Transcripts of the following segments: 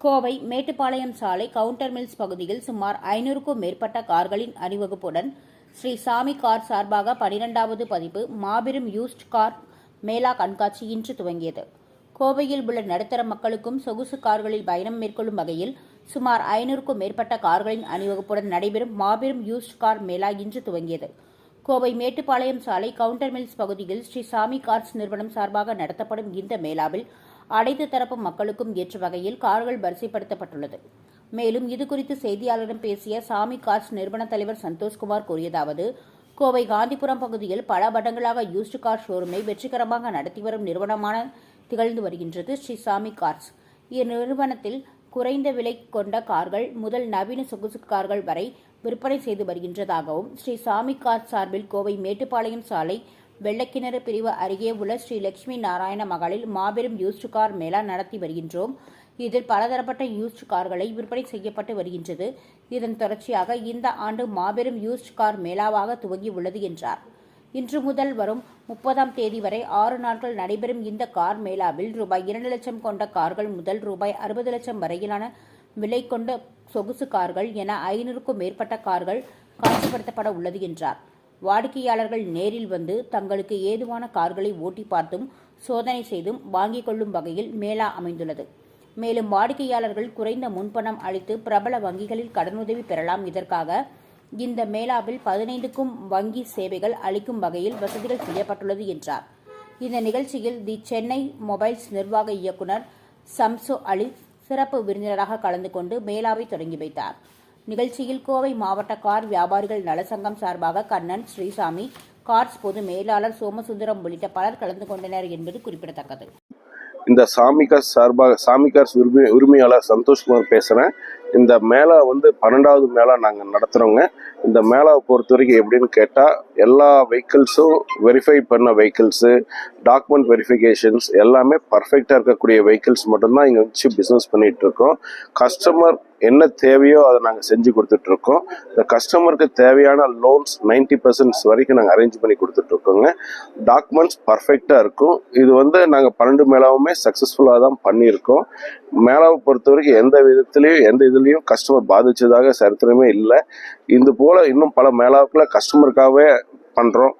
கோவை மேட்டுப்பாளையம் சாலை counter mills பகுதியில் சுமார் ஐநூறுக்கும் மேற்பட்ட கார்களின் அணிவகுப்புடன் ஸ்ரீ சாமி கார் சார்பாக பனிரெண்டாவது பதிப்பு மாபெரும் யூஸ்ட் கார் மேளா கண்காட்சி இன்று துவங்கியது. கோவையில் உள்ள நடுத்தர மக்களுக்கும் சொகுசு கார்களில் பயணம் மேற்கொள்ளும் வகையில் சுமார் ஐநூறுக்கும் மேற்பட்ட கார்களின் அணிவகுப்புடன் நடைபெறும் மாபெரும் யூஸ்ட் கார் மேளா இன்று துவங்கியது. கோவை மேட்டுப்பாளையம் சாலை கவுண்டர் மில்ஸ் பகுதியில் ஸ்ரீ சாமி கார்ஸ் நிறுவனம் சார்பாக நடத்தப்படும் இந்த மேளாவில் அனைத்து தரப்பு மக்களுக்கும் ஏற்ற வகையில் கார்கள் வரிசைப்படுத்தப்பட்டுள்ளது. மேலும் இதுகுறித்து செய்தியாளரிடம் பேசிய சாமி கார்ஸ் நிறுவன தலைவர் சந்தோஷ்குமார் கூறியதாவது கோவை காந்திபுரம் பகுதியில் பல வருடங்களாக யூஸ்டு கார் ஷோரூமை வெற்றிகரமாக நடத்தி வரும் நிறுவனமான திகழ்ந்து வருகின்றது ஸ்ரீ சாமி கார்ஸ். இந்நிறுவனத்தில் குறைந்த விலை கொண்ட கார்கள் முதல் நவீன சொகுசு கார்கள் வரை விற்பனை செய்து வருகின்றதாகவும் ஸ்ரீ சாமி கார் சார்பில் கோவை மேட்டுப்பாளையம் சாலை வெள்ளக்கிணறு பிரிவு அருகே உள்ள ஸ்ரீ லட்சுமி நாராயண மகளில் மாபெரும் யூஸ்டு கார் மேளா நடத்தி வருகின்றோம். இதில் பலதரப்பட்ட யூஸ்டு கார்களை விற்பனை செய்யப்பட்டு வருகின்றது. இதன் தொடர்ச்சியாக இந்த ஆண்டு மாபெரும் யூஸ்டு கார் மேளாவாக துவங்கியுள்ளது என்றார். இன்று முதல் வரும் முப்பதாம் தேதி வரை ஆறு நாட்கள் நடைபெறும் இந்த கார் மேளாவில் ரூபாய் இரண்டு லட்சம் கொண்ட கார்கள் முதல் ரூபாய் அறுபது லட்சம் வரையிலான விலை கொண்ட சொகுசு கார்கள் என ஐநூறுக்கும் மேற்பட்ட கார்கள் காட்சிப்படுத்தப்பட உள்ளது என்றார். வாடிக்கையாளர்கள் நேரில் வந்து தங்களுக்கு ஏதுவான கார்களை ஓட்டி பார்த்தும் சோதனை செய்தும் வாங்கிக் கொள்ளும் வகையில் மேளா அமைந்துள்ளது. மேலும் வாடிக்கையாளர்கள் குறைந்த முன்பணம் அளித்து பிரபல வங்கிகளில் கடனுதவி பெறலாம். இதற்காக இந்த மேளாவில் பதினைந்துக்கும் வங்கி சேவைகள் அளிக்கும் வகையில் வசதிகள் செய்யப்பட்டுள்ளது என்றார். இந்த நிகழ்ச்சியில் தி சென்னை மொபைல்ஸ் நிர்வாக இயக்குனர் சம்சு அலி சிறப்பு விருந்தினராக கலந்து கொண்டு மேலாவை தொடங்கி வைத்தார். நிகழ்ச்சியில் கோவை மாவட்ட கார் வியாபாரிகள் நலசங்கம் சார்பாக கண்ணன் ஸ்ரீசாமி கார்ஸ் பொது மேலாளர் சோமசுந்தரம் உள்ளிட்ட பலர் கலந்து கொண்டனர் என்பது குறிப்பிடத்தக்கது. இந்த சாமிகார் சார்பாக சாமிகாஸ் உரிமை உரிமையாளர் சந்தோஷ்குமார் பேசுகிறேன் இந்த மேளா வந்து பன்னெண்டாவது மேளா நாங்கள் நடத்துகிறோங்க இந்த மேலாவை பொறுத்த வரைக்கும் எப்படின்னு கேட்டால் எல்லா வெஹிக்கிள்ஸும் வெரிஃபை பண்ண வெஹிக்கிள்ஸு டாக்குமெண்ட் வெரிஃபிகேஷன்ஸ் எல்லாமே பர்ஃபெக்டாக இருக்கக்கூடிய வெஹிக்கிள்ஸ் மட்டும்தான் இங்கே வச்சு பிஸ்னஸ் பண்ணிகிட்டு இருக்கோம். கஸ்டமர் என்ன தேவையோ அதை நாங்கள் செஞ்சு கொடுத்துட்ருக்கோம் இந்த கஸ்டமருக்கு தேவையான லோன்ஸ் நைன்டி பர்சன்ட்ஸ் வரைக்கும் நாங்கள் அரேஞ்ச் பண்ணி கொடுத்துட்ருக்கோங்க டாக்குமெண்ட்ஸ் பர்ஃபெக்டாக இருக்கும். இது வந்து நாங்கள் பன்னெண்டு மேலாவுமே சக்ஸஸ்ஃபுல்லாக தான் பண்ணியிருக்கோம். மேலாவை பொறுத்த வரைக்கும் எந்த விதத்துலேயும் எந்த இதுலேயும் கஸ்டமர் பாதித்ததாக சரித்திரமே இல்லை. இது போல் இன்னும் பல மேலாப்பில் கஸ்டமருக்காகவே பண்ணுறோம்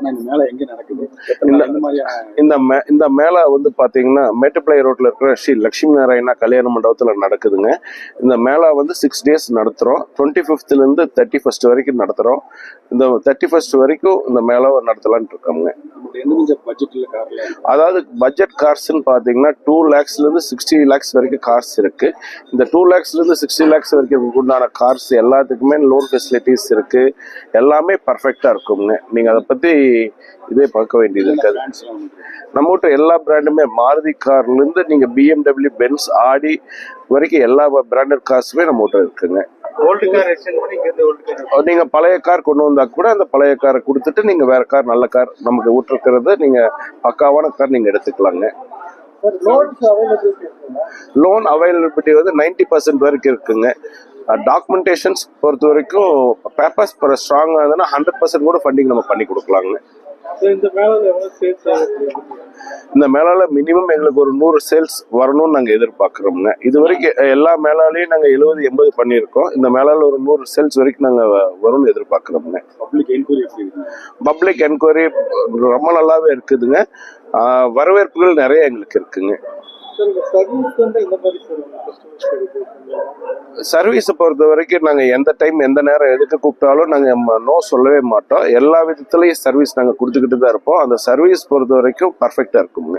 இந்த மேல மே இந்த மேளா வந்து பார்த்தீங்கன்னா மேட்டுப்பிள்ளை ரோட்டில் இருக்கிற ஸ்ரீ லட்சுமி நாராயணா கல்யாண மண்டபத்தில் நடக்குதுங்க. இந்த மேளா வந்து சிக்ஸ் டேஸ் நடத்துகிறோம் டுவெண்ட்டி ஃபிஃப்த்லேருந்து தேர்ட்டி ஃபஸ்ட் வரைக்கும் நடத்துகிறோம் இந்த தேர்ட்டி ஃபஸ்ட் வரைக்கும் இந்த மேளாவை நடத்தலான்ட்டு இருக்கோங்க அதாவது பட்ஜெட் கார்ஸ்ன்னு பார்த்தீங்கன்னா டூ லேக்ஸ்லேருந்து சிக்ஸ்டி லேக்ஸ் வரைக்கும் கார்ஸ் இருக்குது இந்த டூ லேக்ஸ்லேருந்து சிக்ஸ்டி லேக்ஸ் வரைக்கும் உண்டான கார்ஸ் எல்லாத்துக்குமே லோன் ஃபெசிலிட்டிஸ் இருக்குது எல்லாமே பர்ஃபெக்டாக இருக்குங்க. நீங்கள் அதை பற்றி இதே பார்க்க வேண்டியது இருக்காது. நம்ம கிட்ட எல்லா பிராண்டுமே மாருதி கார்லேருந்து நீங்கள் பிஎம்டபிள்யூ பென்ஸ் ஆடி வரைக்கும் எல்லா பிராண்டட் கார்ஸுமே நம்ம கிட்ட இருக்குங்க. நீங்கள் பழைய கார் கொண்டு வந்தா கூட அந்த பழைய காரை கொடுத்துட்டு நீங்கள் வேற கார் நல்ல கார் நமக்கு விட்டுருக்கிறது நீங்கள் பக்காவான கார் நீங்கள் எடுத்துக்கலாங்க. லோன் அவைலபிலிட்டி வந்து நைன்டி பர்சன்ட் வரைக்கும் இருக்குங்க. டாக்குமெண்டேஷன்ஸ் பொறுத்த வரைக்கும் பேப்பர்ஸ் ஸ்ட்ராங்காக இருந்ததுன்னா ஹண்ட்ரட் பர்சன்ட் கூட ஃபண்டிங் நம்ம பண்ணி கொடுக்கலாங்க. இந்த மேல இந்த மேலால மினிமம் எங்களுக்கு ஒரு நூறு சேல்ஸ் வரணும்னு நாங்கள் எதிர்பார்க்குறோங்க இது வரைக்கும் எல்லா மேலாலையும் நாங்கள் எழுபது எண்பது பண்ணியிருக்கோம். இந்த மேலால ஒரு நூறு சேல்ஸ் வரைக்கும் நாங்கள் வரும்னு எதிர்பார்க்குறோங்க பப்ளிக் என்கொயரி பப்ளிக் என்கொயரி ரொம்ப நல்லாவே இருக்குதுங்க. வரவேற்புகள் நிறைய எங்களுக்கு இருக்குங்க. சர்வீஸ் பொறுத்த வரைக்கும் நாங்கள் எந்த டைம் எந்த நேரம் எதுக்கு கூப்பிட்டாலும் நாங்கள் நோ சொல்லவே மாட்டோம். எல்லா விதத்துலையும் சர்வீஸ் நாங்கள் கொடுத்துக்கிட்டு தான் இருப்போம். அந்த சர்வீஸ் பொறுத்த வரைக்கும் பர்ஃபெக்டாக இருக்குங்க